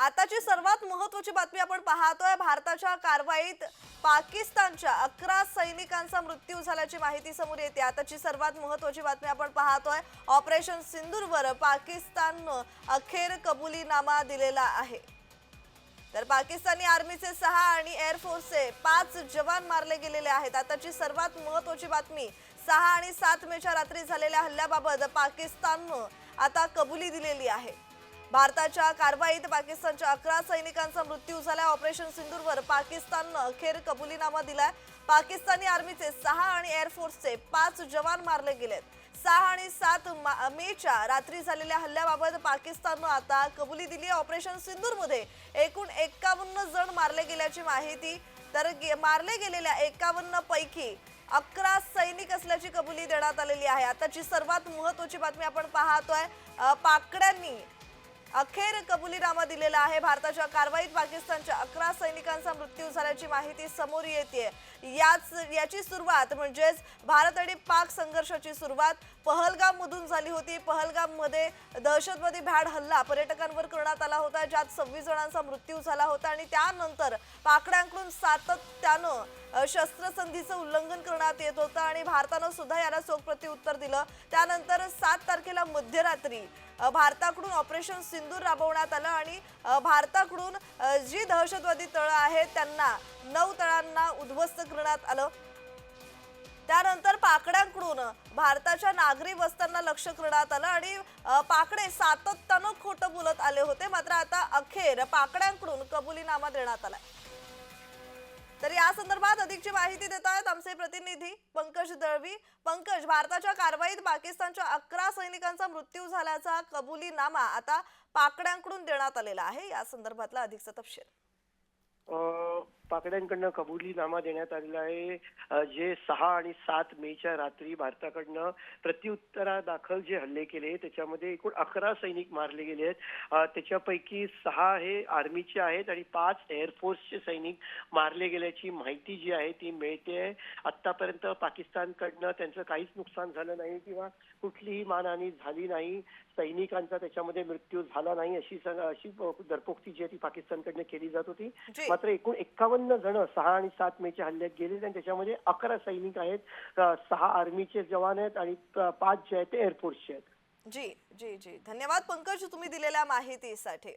आताची सर्वात महत्वाची बातमी आपण पाहतोय भारताच्या कारवाईत पाकिस्तानच्या अकरा सैनिकांचा मृत्यू झाल्याची माहिती समोर येते. आताची सर्वात महत्वाची बातमी आपण पाहतोय ऑपरेशन सिंदूरवर पाकिस्ताननं अखेर कबुलीनामा दिलेला आहे. तर पाकिस्तानी आर्मीचे सहा आणि एअरफोर्सचे पाच जवान मारले गेलेले आहेत. आताची सर्वात महत्वाची बातमी सहा आणि सात मेच्या रात्री झालेल्या हल्ल्याबाबत पाकिस्ताननं आता कबुली दिलेली आहे. भारताच्या कारवाईत पाकिस्तानच्या अकरा सैनिकांचा मृत्यू झाला ऑपरेशन सिंदूरवर पाकिस्ताननं अखेर कबुलीनामा दिलाय. पाकिस्तानी आर्मीचे सहा आणि एअरफोर्सचे पाच जवान मारले गेलेत. सहा आणि सात मा- मेच्या रात्री झालेल्या हल्ल्याबाबत पाकिस्ताननं आता कबुली दिली आहे. ऑपरेशन सिंदूरमध्ये एकूण एकावन्न जण मारले गेल्याची माहिती तर गे- मारले गेलेल्या एकावन्न पैकी अकरा सैनिक असल्याची कबुली देण्यात आलेली आहे. आताची सर्वात महत्वाची बातमी आपण पाहतोय पाकड्यांनी अखेर कबुलीनामा दिलेला आहे. भारताच्या कारवाईत पाकिस्तानच्या अकरा सैनिकांचा मृत्यू झाल्याची माहिती समोर येते याच याची सुरुवात म्हणजेच भारत आणि पाक संघर्षाची सुरुवात पहलगाम मधून झाली होती. पहलगाममध्ये दहशतवादी भ्याड हल्ला पर्यटकांवर करण्यात आला होता ज्यात सव्वीस जणांचा मृत्यू झाला होता आणि त्यानंतर पाकड्यांकडून सातत्यानं शस्त्रसंधीचं उल्लंघन करण्यात येत होतं आणि भारतानं सुद्धा याला चोख प्रत्युत्तर दिलं. त्यानंतर सात तारखेला मध्यरात्री भारताकडून ऑपरेशन सिंदूर राबवण्यात आलं आणि भारताकडून जी दहशतवादी तळं आहेत त्यांना नऊ तळांना उद्ध्वस्त करण्यात आलं. त्यानंतर पाकड्यांकडून भारताच्या नागरी वस्त्यांना लक्ष करण्यात आलं आणि पाकडे सातत्यानं खोटं बोलत आले होते. मात्र आता अखेर पाकड्यांकडून कबुलीनामा देण्यात आलाय. या संदर्भात अधिकची माहिती देत आहेत आमचे प्रतिनिधी पंकज दळवी. पंकज भारताच्या कारवाईत पाकिस्तानच्या अकरा सैनिकांचा मृत्यू झाल्याचा कबुलीनामा आता पाकड्यांकडून देण्यात आलेला आहे. या संदर्भातला अधिकचा तपशील. पाकड्यांकडनं कबुलीनामा देण्यात आलेला आहे. जे सहा आणि सात मेच्या रात्री भारताकडनं प्रत्युत्तरादाखल जे हल्ले केले त्याच्यामध्ये एकूण अकरा सैनिक मारले गेले आहेत. त्याच्यापैकी सहा हे आर्मीचे आहेत आणि पाच एअरफोर्सचे सैनिक मारले गेल्याची माहिती जी आहे ती मिळते. आतापर्यंत पाकिस्तानकडनं त्यांचं काहीच नुकसान झालं नाही किंवा कुठलीही मानहानी झाली नाही. सैनिकांचा त्याच्यामध्ये मृत्यू झाला नाही अशी अशी दरपोक्ती जी आहे ती पाकिस्तानकडनं केली जात होती. मात्र एकूण एक्कावन्न जण सहा आणि सात मेच्या हल्ल्यात गेले आणि त्याच्यामध्ये अकरा सैनिक आहेत सहा आर्मीचे जवान आहेत आणि पाच जे आहेत ते एअरफोर्सचे आहेत. जी जी जी. धन्यवाद पंकज तुम्ही दिलेल्या माहितीसाठी.